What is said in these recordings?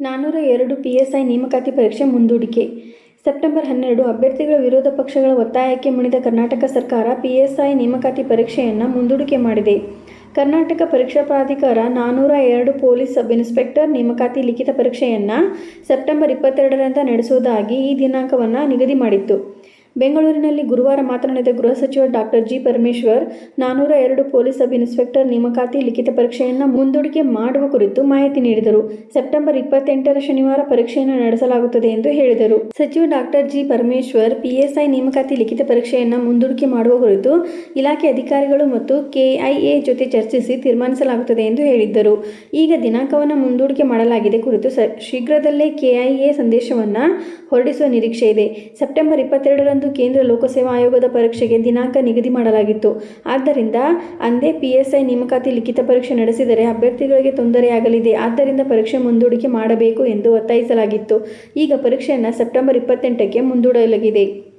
ನಾನ್ನೂರ ಎರಡು ಪಿಎಸ್ಐ ನೇಮಕಾತಿ ಪರೀಕ್ಷೆ ಮುಂದೂಡಿಕೆ. ಸೆಪ್ಟೆಂಬರ್ ಹನ್ನೆರಡು, ಅಭ್ಯರ್ಥಿಗಳ ವಿರೋಧ ಪಕ್ಷಗಳ ಒತ್ತಾಯಕ್ಕೆ ಮಣಿದ ಕರ್ನಾಟಕ ಸರ್ಕಾರ ಪಿಎಸ್ಐ ನೇಮಕಾತಿ ಪರೀಕ್ಷೆಯನ್ನು ಮುಂದೂಡಿಕೆ ಮಾಡಿದೆ. ಕರ್ನಾಟಕ ಪರೀಕ್ಷಾ ಪ್ರಾಧಿಕಾರ ನಾನ್ನೂರ ಎರಡು ಪೊಲೀಸ್ ಸಬ್ ಇನ್ಸ್ಪೆಕ್ಟರ್ ನೇಮಕಾತಿ ಲಿಖಿತ ಪರೀಕ್ಷೆಯನ್ನು ಸೆಪ್ಟೆಂಬರ್ ಇಪ್ಪತ್ತೆರಡರಿಂದ ನಡೆಸುವುದಾಗಿ ಈ ದಿನಾಂಕವನ್ನು ನಿಗದಿ ಮಾಡಿತ್ತು. ಬೆಂಗಳೂರಿನಲ್ಲಿ ಗುರುವಾರ ಮಾತನಾಡಿದ ಗೃಹ ಸಚಿವ ಡಾಕ್ಟರ್ ಜಿ ಪರಮೇಶ್ವರ್ ನಾನ್ನೂರ ಎರಡು ಪೊಲೀಸ್ ಸಬ್ ಇನ್ಸ್ಪೆಕ್ಟರ್ ನೇಮಕಾತಿ ಲಿಖಿತ ಪರೀಕ್ಷೆಯನ್ನು ಮುಂದೂಡಿಕೆ ಮಾಡುವ ಕುರಿತು ಮಾಹಿತಿ ನೀಡಿದರು. ಸೆಪ್ಟೆಂಬರ್ ಇಪ್ಪತ್ತೆಂಟರ ಶನಿವಾರ ಪರೀಕ್ಷೆಯನ್ನು ನಡೆಸಲಾಗುತ್ತದೆ ಎಂದು ಹೇಳಿದರು. ಸಚಿವ ಡಾಕ್ಟರ್ ಜಿ ಪರಮೇಶ್ವರ್ ಪಿಎಸ್ಐ ನೇಮಕಾತಿ ಲಿಖಿತ ಪರೀಕ್ಷೆಯನ್ನು ಮುಂದೂಡಿಕೆ ಮಾಡುವ ಕುರಿತು ಇಲಾಖೆ ಅಧಿಕಾರಿಗಳು ಮತ್ತು ಕೆಐಎ ಜೊತೆ ಚರ್ಚಿಸಿ ತೀರ್ಮಾನಿಸಲಾಗುತ್ತದೆ ಎಂದು ಹೇಳಿದ್ದರು. ಈಗ ದಿನಾಂಕವನ್ನು ಮುಂದೂಡಿಕೆ ಮಾಡಲಾಗಿದೆ ಕುರಿತು ಶೀಘ್ರದಲ್ಲೇ ಕೆಐಎ ಸಂದೇಶವನ್ನು ಹೊರಡಿಸುವ ನಿರೀಕ್ಷೆ ಇದೆ. ಸೆಪ್ಟೆಂಬರ್ ಇಪ್ಪತ್ತೆರಡರಂದು ಕೇಂದ್ರ ಲೋಕಸೇವಾ ಆಯೋಗದ ಪರೀಕ್ಷೆಗೆ ದಿನಾಂಕ ನಿಗದಿ ಮಾಡಲಾಗಿತ್ತು. ಆದ್ದರಿಂದ ಅಂದೇ ಪಿಎಸ್ಐ ನೇಮಕಾತಿ ಲಿಖಿತ ಪರೀಕ್ಷೆ ನಡೆಸಿದರೆ ಅಭ್ಯರ್ಥಿಗಳಿಗೆ ತೊಂದರೆಯಾಗಲಿದೆ. ಆದ್ದರಿಂದ ಪರೀಕ್ಷೆ ಮುಂದೂಡಿಕೆ ಮಾಡಬೇಕು ಎಂದು ಒತ್ತಾಯಿಸಲಾಗಿತ್ತು. ಈಗ ಪರೀಕ್ಷೆಯನ್ನು ಸೆಪ್ಟೆಂಬರ್ ಇಪ್ಪತ್ತೆಂಟಕ್ಕೆ ಮುಂದೂಡಲಾಗಿದೆ.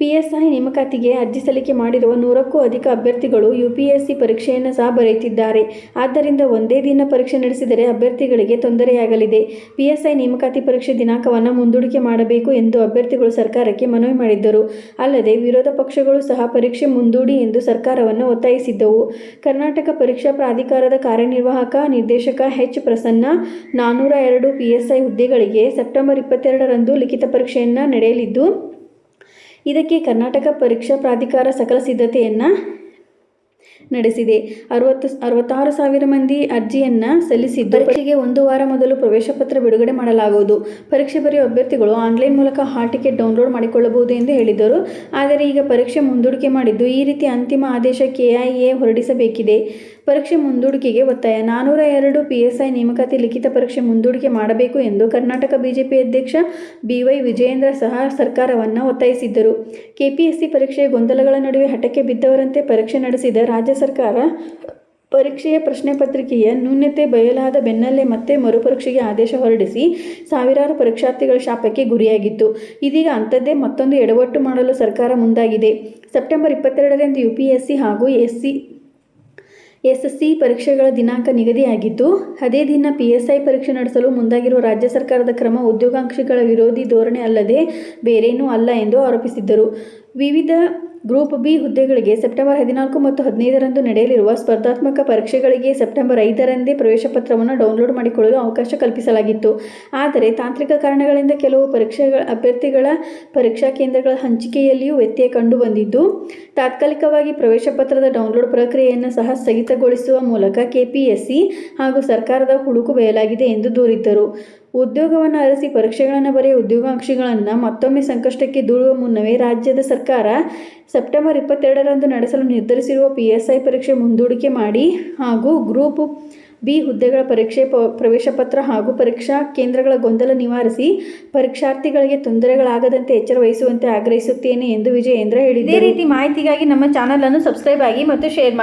ಪಿಎಸ್ಐ ನೇಮಕಾತಿಗೆ ಅರ್ಜಿ ಸಲ್ಲಿಕೆ ಮಾಡಿರುವ ನೂರಕ್ಕೂ ಅಧಿಕ ಅಭ್ಯರ್ಥಿಗಳು ಯುಪಿಎಸ್ಸಿ ಪರೀಕ್ಷೆಯನ್ನು ಸಹ ಬರೆಯುತ್ತಿದ್ದಾರೆ. ಆದ್ದರಿಂದ ಒಂದೇ ದಿನ ಪರೀಕ್ಷೆ ನಡೆಸಿದರೆ ಅಭ್ಯರ್ಥಿಗಳಿಗೆ ತೊಂದರೆಯಾಗಲಿದೆ. ಪಿಎಸ್ಐ ನೇಮಕಾತಿ ಪರೀಕ್ಷೆ ದಿನಾಂಕವನ್ನು ಮುಂದೂಡಿಕೆ ಮಾಡಬೇಕು ಎಂದು ಅಭ್ಯರ್ಥಿಗಳು ಸರ್ಕಾರಕ್ಕೆ ಮನವಿ ಮಾಡಿದ್ದರು. ಅಲ್ಲದೆ ವಿರೋಧ ಪಕ್ಷಗಳು ಸಹ ಪರೀಕ್ಷೆ ಮುಂದೂಡಿ ಎಂದು ಸರ್ಕಾರವನ್ನು ಒತ್ತಾಯಿಸಿದ್ದವು. ಕರ್ನಾಟಕ ಪರೀಕ್ಷಾ ಪ್ರಾಧಿಕಾರದ ಕಾರ್ಯನಿರ್ವಾಹಕ ನಿರ್ದೇಶಕ ಎಚ್. ಪ್ರಸನ್ನ ನಾನ್ನೂರ ಎರಡು ಪಿಎಸ್ಐ ಹುದ್ದೆಗಳಿಗೆ ಸೆಪ್ಟೆಂಬರ್ ಇಪ್ಪತ್ತೆರಡರಂದು ಲಿಖಿತ ಪರೀಕ್ಷೆಯನ್ನು ನಡೆಯಲಿದ್ದು ಇದಕ್ಕೆ ಕರ್ನಾಟಕ ಪರೀಕ್ಷಾ ಪ್ರಾಧಿಕಾರ ಸಕಲ ಸಿದ್ಧತೆಯನ್ನು ನಡೆಸಿದೆ. ಅರವತ್ತು ಅರವತ್ತಾರು ಸಾವಿರ ಮಂದಿ ಅರ್ಜಿಯನ್ನು ಸಲ್ಲಿಸಿದ್ದು ಪರೀಕ್ಷೆಗೆ ಒಂದು ವಾರ ಮೊದಲು ಪ್ರವೇಶ ಪತ್ರ ಬಿಡುಗಡೆ ಮಾಡಲಾಗುವುದು. ಪರೀಕ್ಷೆ ಬರೆಯುವ ಅಭ್ಯರ್ಥಿಗಳು ಆನ್ಲೈನ್ ಮೂಲಕ ಹಾಲ್ ಟಿಕೆಟ್ ಡೌನ್ಲೋಡ್ ಮಾಡಿಕೊಳ್ಳಬಹುದು ಎಂದು ಹೇಳಿದರು. ಆದರೆ ಈಗ ಪರೀಕ್ಷೆ ಮುಂದೂಡಿಕೆ ಮಾಡಿದ್ದು ಈ ರೀತಿ ಅಂತಿಮ ಆದೇಶ ಕೆಐಎ ಹೊರಡಿಸಬೇಕಿದೆ. ಪರೀಕ್ಷೆ ಮುಂದೂಡಿಕೆಗೆ ಒತ್ತಾಯ. ನಾನೂರ ಎರಡು ಪಿಎಸ್ಐ ನೇಮಕಾತಿ ಲಿಖಿತ ಪರೀಕ್ಷೆ ಮುಂದೂಡಿಕೆ ಮಾಡಬೇಕು ಎಂದು ಕರ್ನಾಟಕ ಬಿಜೆಪಿ ಅಧ್ಯಕ್ಷ ಬಿವೈ ವಿಜಯೇಂದ್ರ ಸಹ ಸರ್ಕಾರವನ್ನು ಒತ್ತಾಯಿಸಿದ್ದರು. ಕೆಪಿಎಸ್ಸಿ ಪರೀಕ್ಷೆಯ ಗೊಂದಲಗಳ ನಡುವೆ ಹಠಕ್ಕೆ ಬಿದ್ದವರಂತೆ ಪರೀಕ್ಷೆ ನಡೆಸಿದ ರಾಜ್ಯ ಸರ್ಕಾರ ಪರೀಕ್ಷೆಯ ಪ್ರಶ್ನೆ ಪತ್ರಿಕೆಯ ನ್ಯೂನ್ಯತೆ ಬಯಲಾದ ಬೆನ್ನಲ್ಲೇ ಮತ್ತೆ ಮರುಪರೀಕ್ಷೆಗೆ ಆದೇಶ ಹೊರಡಿಸಿ ಸಾವಿರಾರು ಪರೀಕ್ಷಾರ್ಥಿಗಳ ಶಾಪಕ್ಕೆ ಗುರಿಯಾಗಿತ್ತು. ಇದೀಗ ಅಂಥದ್ದೇ ಮತ್ತೊಂದು ಎಡವಟ್ಟು ಮಾಡಲು ಸರ್ಕಾರ ಮುಂದಾಗಿದೆ. ಸೆಪ್ಟೆಂಬರ್ ಇಪ್ಪತ್ತೆರಡರಂದು ಯುಪಿಎಸ್ಸಿ ಹಾಗೂ ಎಸ್ ಸಿ ಎಸ್ ಸಿ ಪರೀಕ್ಷೆಗಳ ದಿನಾಂಕ ನಿಗದಿಯಾಗಿದ್ದು, ಅದೇ ದಿನ ಪಿಎಸ್ಐ ಪರೀಕ್ಷೆ ನಡೆಸಲು ಮುಂದಾಗಿರುವ ರಾಜ್ಯ ಸರ್ಕಾರದ ಕ್ರಮ ಉದ್ಯೋಗಾಂಕ್ಷಿಗಳ ವಿರೋಧಿ ಧೋರಣೆ ಅಲ್ಲದೆ ಬೇರೇನೂ ಅಲ್ಲ ಎಂದು ಆರೋಪಿಸಿದ್ದರು. ವಿವಿಧ ಗ್ರೂಪ್ ಬಿ ಹುದ್ದೆಗಳಿಗೆ ಸೆಪ್ಟೆಂಬರ್ ಹದಿನಾಲ್ಕು ಮತ್ತು ಹದಿನೈದರಂದು ನಡೆಯಲಿರುವ ಸ್ಪರ್ಧಾತ್ಮಕ ಪರೀಕ್ಷೆಗಳಿಗೆ ಸೆಪ್ಟೆಂಬರ್ ಐದರಂದೇ ಪ್ರವೇಶ ಪತ್ರವನ್ನು ಡೌನ್ಲೋಡ್ ಮಾಡಿಕೊಳ್ಳಲು ಅವಕಾಶ ಕಲ್ಪಿಸಲಾಗಿತ್ತು. ಆದರೆ ತಾಂತ್ರಿಕ ಕಾರಣಗಳಿಂದ ಕೆಲವು ಪರೀಕ್ಷೆಗಳ ಅಭ್ಯರ್ಥಿಗಳ ಪರೀಕ್ಷಾ ಕೇಂದ್ರಗಳ ಹಂಚಿಕೆಯಲ್ಲಿಯೂ ವ್ಯತ್ಯಯ ಕಂಡುಬಂದಿದ್ದು, ತಾತ್ಕಾಲಿಕವಾಗಿ ಪ್ರವೇಶ ಪತ್ರದ ಡೌನ್ಲೋಡ್ ಪ್ರಕ್ರಿಯೆಯನ್ನು ಸಹ ಸ್ಥಗಿತಗೊಳಿಸುವ ಮೂಲಕ ಕೆಪಿಎಸ್ಸಿ ಹಾಗೂ ಸರ್ಕಾರದ ಹುಡುಕು ಬಯಲಾಗಿದೆ ಎಂದು ದೂರಿದ್ದರು. ಉದ್ಯೋಗವನ್ನು ಅರಸಿ ಪರೀಕ್ಷೆಗಳನ್ನು ಬರೆಯುವ ಉದ್ಯೋಗಾಂಕ್ಷಿಗಳನ್ನು ಮತ್ತೊಮ್ಮೆ ಸಂಕಷ್ಟಕ್ಕೆ ದೂಡುವ ಮುನ್ನವೇ ರಾಜ್ಯದ ಸರ್ಕಾರ ಸೆಪ್ಟೆಂಬರ್ ಇಪ್ಪತ್ತೆರಡರಂದು ನಡೆಸಲು ನಿರ್ಧರಿಸಿರುವ ಪಿಎಸ್ಐ ಪರೀಕ್ಷೆ ಮುಂದೂಡಿಕೆ ಮಾಡಿ ಹಾಗೂ ಗ್ರೂಪ್ ಬಿ ಹುದ್ದೆಗಳ ಪರೀಕ್ಷೆ ಪ್ರವೇಶ ಪತ್ರ ಹಾಗೂ ಪರೀಕ್ಷಾ ಕೇಂದ್ರಗಳ ಗೊಂದಲ ನಿವಾರಿಸಿ ಪರೀಕ್ಷಾರ್ಥಿಗಳಿಗೆ ತೊಂದರೆಗಳಾಗದಂತೆ ಎಚ್ಚರ ವಹಿಸುವಂತೆ ಆಗ್ರಹಿಸುತ್ತೇನೆ ಎಂದು ವಿಜಯೇಂದ್ರ ಹೇಳಿದರು ಇದೇ ರೀತಿ ಮಾಹಿತಿಗಾಗಿ ನಮ್ಮ ಚಾನಲ್ ಅನ್ನು ಸಬ್ಸ್ಕ್ರೈಬ್ ಆಗಿ ಮತ್ತು ಶೇರ್ ಮಾಡಿ.